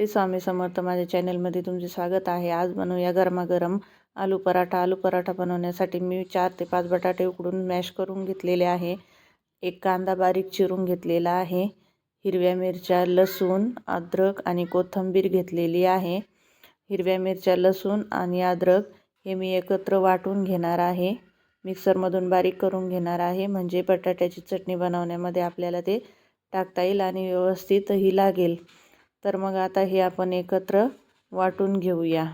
श्री स्वामी समर्थ माझ्या चॅनलमध्ये तुमचे स्वागत आहे. आज बनवूया गरमागरम आलू पराठा. आलू पराठा बनवण्यासाठी मी चार ते पाच बटाटे उकडून मॅश करून घेतलेले आहे. एक कांदा बारीक चिरून घेतलेला आहे. हिरव्या मिरच्या लसूण अद्रक आणि कोथिंबीर घेतलेली आहे. हिरव्या मिरच्या लसूण आणि अद्रक हे मी एकत्र वाटून घेणार आहे. मिक्सरमधून बारीक करून घेणार आहे. म्हणजे बटाट्याची चटणी बनवण्यामध्ये आपल्याला ते टाकता येईल आणि व्यवस्थितही लागेल. तर मग आता हे आपण एकत्र वाटून घेऊया.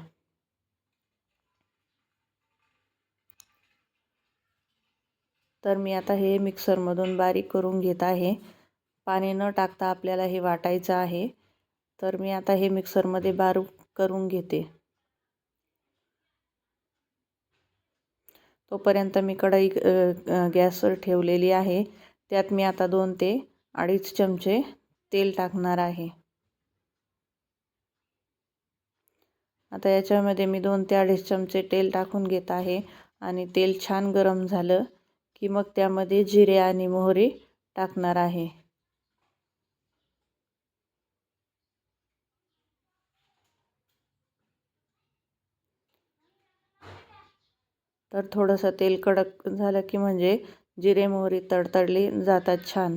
तर मी आता हे मिक्सरमधून बारीक करून घेत आहे. पाणी न टाकता आपल्याला हे वाटायचं आहे. तर मी आता हे मिक्सरमध्ये बारीक करून घेते. तोपर्यंत मी कढई गॅसवर ठेवलेली आहे. त्यात मी आता दोन ते अडीच चमचे तेल टाकणार आहे. आता याच्यामध्ये मी दोन ते अडीच चमचे तेल टाकून घेत आहे आणि तेल छान गरम झालं की मग त्यामध्ये जिरे आणि मोहरी टाकणार आहे. तर थोडंसं तेल कडक झालं की म्हणजे जिरे मोहरी तडतडली जातात छान.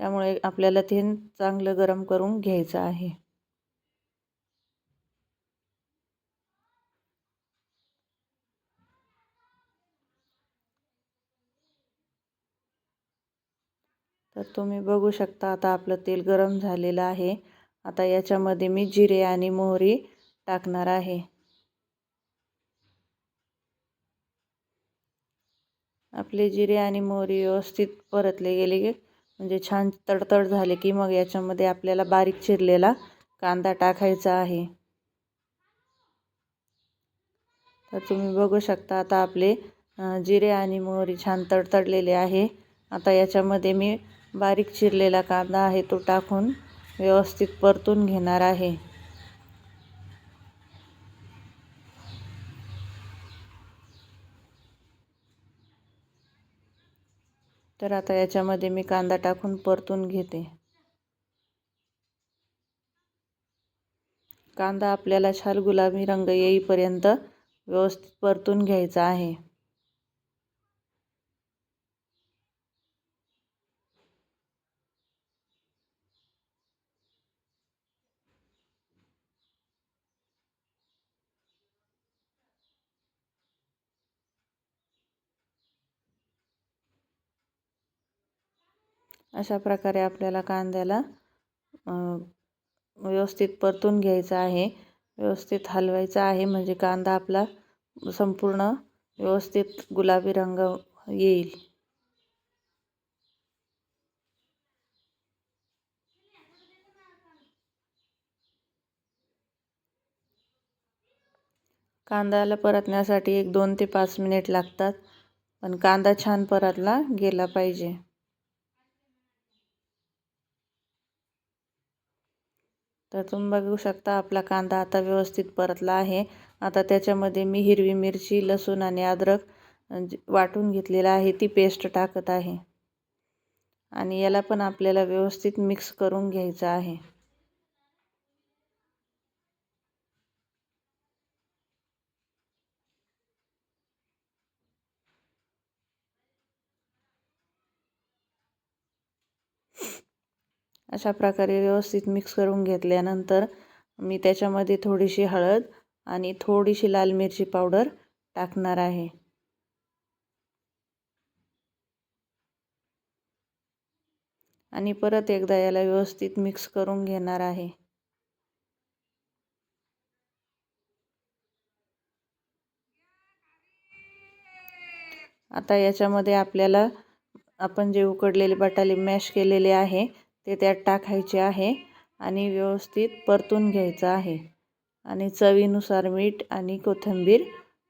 त्यामुळे आपल्याला ते चांगलं गरम करून घ्यायचं आहे. तर तुम्ही बघू शकता आता आपलं तेल गरम झालेलं आहे. आता याच्यामध्ये मी जिरे आणि मोहरी टाकणार आहे. आपले जिरे आणि मोहरी व्यवस्थित परतले गेले की म्हणजे छान तडतड झाले की मग याच्यामध्ये आपल्याला बारीक चिरलेला कांदा टाकायचा आहे. तर तुम्ही बघू शकता आता आपले जिरे आणि मोहरी छान तडतडलेले आहे. आता याच्यामध्ये मी बारीक चिरलेला कांदा आहे तो टाकून व्यवस्थित परतून घेणार आहे. तर आता याच्यामध्ये मी कांदा टाकून परतून घेते. कांदा आपल्याला छान गुलाबी रंग येईपर्यंत व्यवस्थित परतून घ्यायचा आहे. अशा प्रकारे आपल्याला कांद्याला व्यवस्थित परतून घ्यायचा आहे. व्यवस्थित हलवायचा आहे म्हणजे कांदा आपला संपूर्ण व्यवस्थित गुलाबी रंग येईल. कांद्याला परतण्यासाठी एक दोन ते पाच मिनिट लागतात पण कांदा छान परतला गेला पाहिजे. तर तुम्ही बघू शकता आपला कांदा आता व्यवस्थित परतला आहे. आता त्याच्यामध्ये मी हिरवी मिरची लसूण आणि अद्रक म्हणजे वाटून घेतलेला आहे. ती पेस्ट टाकत आहे. आणि याला पण आपल्याला व्यवस्थित मिक्स करून घ्यायचं आहे. अशा प्रकारे व्यवस्थित मिक्स करून घेतल्यानंतर मी त्याच्यामध्ये थोडीशी हळद आणि थोडीशी लाल मिरची पावडर टाकणार आहे. आणि परत एकदा याला व्यवस्थित मिक्स करून घेणार आहे. आता याच्यामध्ये आपल्याला आपण जे उकडलेले बटाले मॅश केलेले आहे ते त्यात टाकायचे आहे आणि व्यवस्थित परतून घ्यायचं आहे. आणि चवीनुसार मीठ आणि कोथिंबीर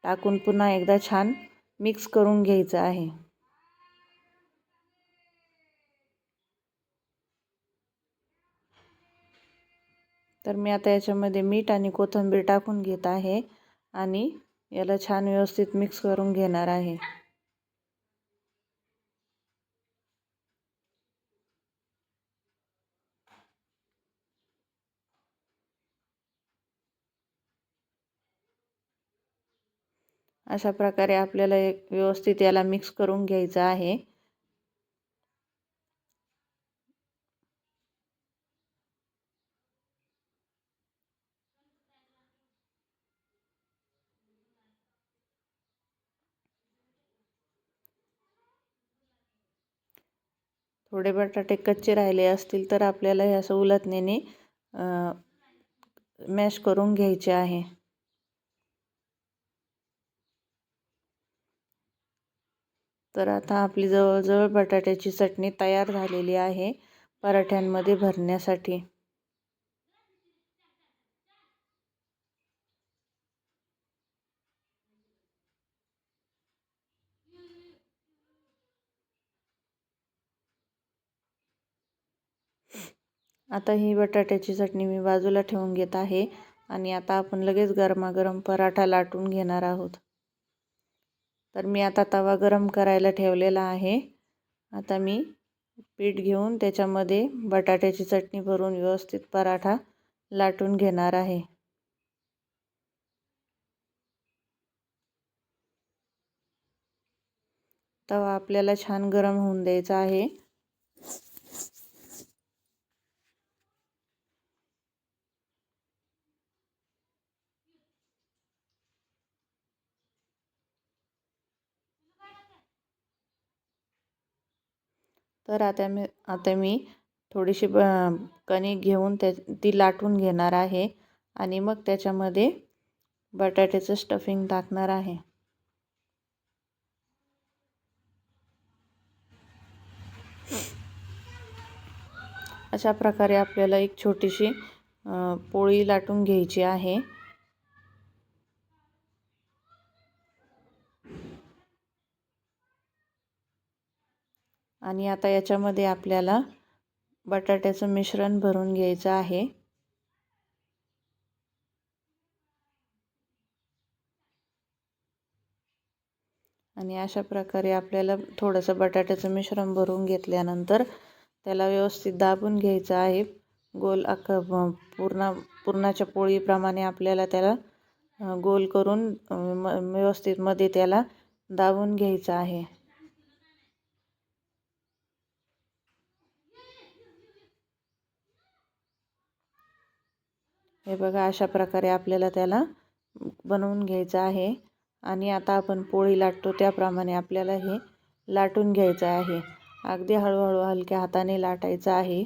टाकून पुन्हा एकदा छान मिक्स करून घ्यायचं आहे. तर मी आता याच्यामध्ये मीठ आणि कोथिंबीर टाकून घेत आहे आणि याला छान व्यवस्थित मिक्स करून घेणार आहे. अशा प्रकारे आपल्याला एक व्यवस्थित याला मिक्स करून घ्यायचं आहे. थोडे बटाटे कच्चे राहिले असतील तर आपल्याला ह्या सवलतनेने मॅश करून घ्यायचे आहे. तर आता आपली जवळजवळ बटाट्याची चटणी तयार झालेली आहे पराठ्यांमध्ये भरण्यासाठी. आता ही बटाट्याची चटणी मी बाजूला ठेवून घेत आहे आणि आता आपण लगेच गरमागरम पराठा लाटून घेणार आहोत. तर मी आता तवा गरम करायला ठेवलेला आहे. आता मी पीठ घेऊन त्याच्यामध्ये बटाट्याची चटणी भरून व्यवस्थित पराठा लाटून घेणार आहे. तवा आपल्याला छान गरम होऊन द्यायचा आहे. तर आता मी आता मी थोडीशी ब कणिक घेऊन त्या ती लाटून घेणार आहे आणि मग त्याच्यामध्ये बटाट्याचं स्टफिंग टाकणार आहे. अशा प्रकारे आपल्याला एक छोटीशी पोळी लाटून घ्यायची आहे. आणि आता याच्यामध्ये आपल्याला बटाट्याचं मिश्रण भरून घ्यायचं आहे. आणि अशा प्रकारे आपल्याला थोडंसं बटाट्याचं मिश्रण भरून घेतल्यानंतर त्याला व्यवस्थित दाबून घ्यायचं आहे. गोल अख पूर्ण पूर्णाच्या पोळीप्रमाणे आपल्याला त्याला गोल करून व्यवस्थित मध्ये त्याला दाबून घ्यायचं आहे. हे बघा अशा प्रकारे आपल्याला त्याला बनवून घ्यायचं आहे. आणि आता आपण पोळी लाटतो त्याप्रमाणे आपल्याला हे लाटून घ्यायचं आहे. अगदी हळूहळू हलक्या हाताने लाटायचं आहे.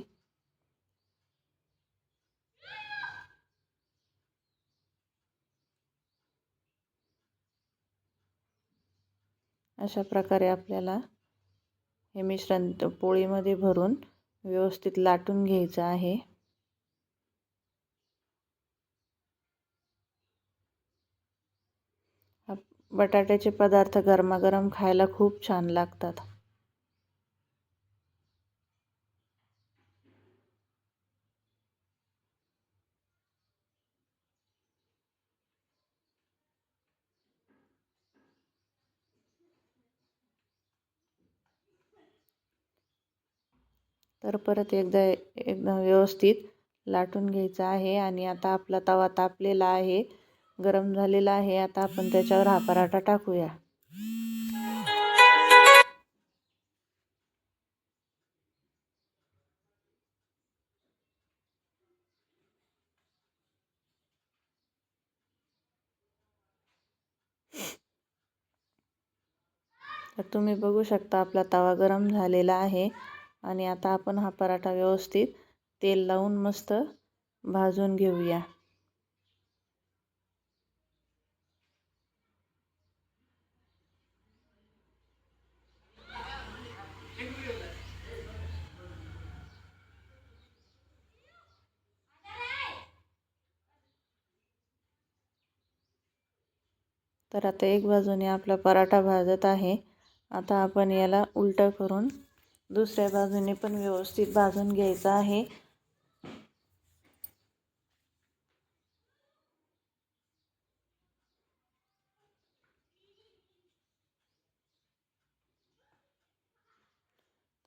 अशा प्रकारे आपल्याला हे मिश्रण पोळीमध्ये भरून व्यवस्थित लाटून घ्यायचं आहे. बटाट्याचे पदार्थ गरमागरम खायला खूप छान लागतात. तर परत एकदा एकदम व्यवस्थित लाटून घ्यायचं आहे आणि आता आपला तवा तापलेला आहे. गरम झालेला आहे. आता आपण त्याच्यावर हा पराठा टाकूया. तर तुम्ही बघू शकता आपला तवा गरम झालेला आहे. आणि आता आपण हा पराठा व्यवस्थित तेल लावून मस्त भाजून घेऊया. तर आता एक बाजूने आपला पराठा भाजत आहे. आता आपण याला उलटं करून दुसऱ्या बाजूने पण व्यवस्थित भाजून घ्यायचं आहे.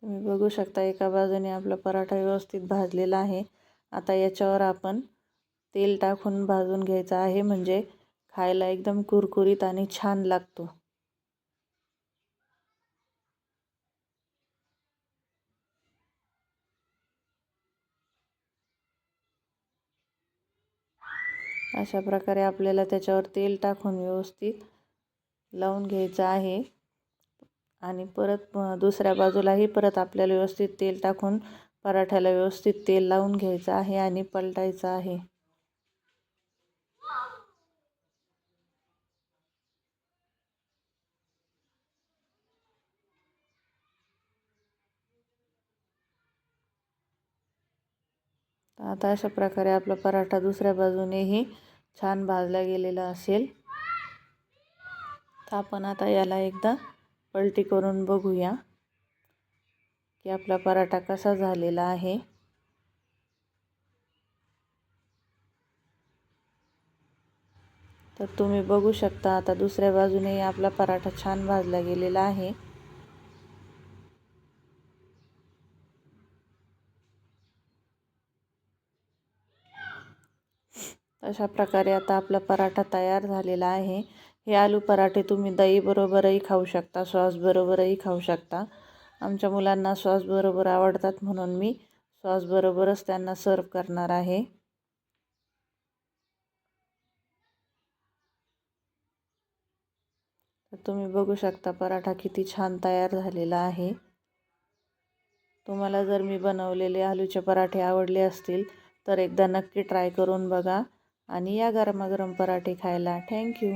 तुम्ही बघू शकता एका बाजूने आपला पराठा व्यवस्थित भाजलेला आहे. आता याच्यावर आपण तेल टाकून भाजून घ्यायचं आहे. म्हणजे खायला एकदम कुरकुरीत आणि छान लागतो. अशा प्रकारे आपल्याला त्याच्यावर तेल टाकून व्यवस्थित लावून घ्यायचं आहे. आणि परत दुसऱ्या बाजूलाही परत आपल्याला व्यवस्थित तेल टाकून पराठ्याला व्यवस्थित तेल लावून घ्यायचं आहे आणि पलटायचं आहे. आता अशा प्रकारे आपला पराठा दुसऱ्या बाजूनेही छान भाजला गेलेला असेल. तर आपण आता याला एकदा पलटी करून बघूया की आपला पराठा कसा झालेला आहे. तर तुम्ही बघू शकता आता दुसऱ्या बाजूनेही आपला पराठा छान भाजला गेलेला आहे. अशा प्रकारे आता आपला पराठा तयार झालेला आहे. हे आलू पराठे तुम्ही दहीबरोबरही खाऊ शकता सॉसबरोबरही खाऊ शकता. आमच्या मुलांना सॉसबरोबर आवडतात म्हणून मी सॉसबरोबरच त्यांना सर्व करणार आहे. तर तुम्ही बघू शकता पराठा किती छान तयार झालेला आहे. तुम्हाला जर मी बनवलेले आलूचे पराठे आवडले असतील तर एकदा नक्की ट्राय करून बघा. आणि या गरमागरम पराठे खायला. थँक्यू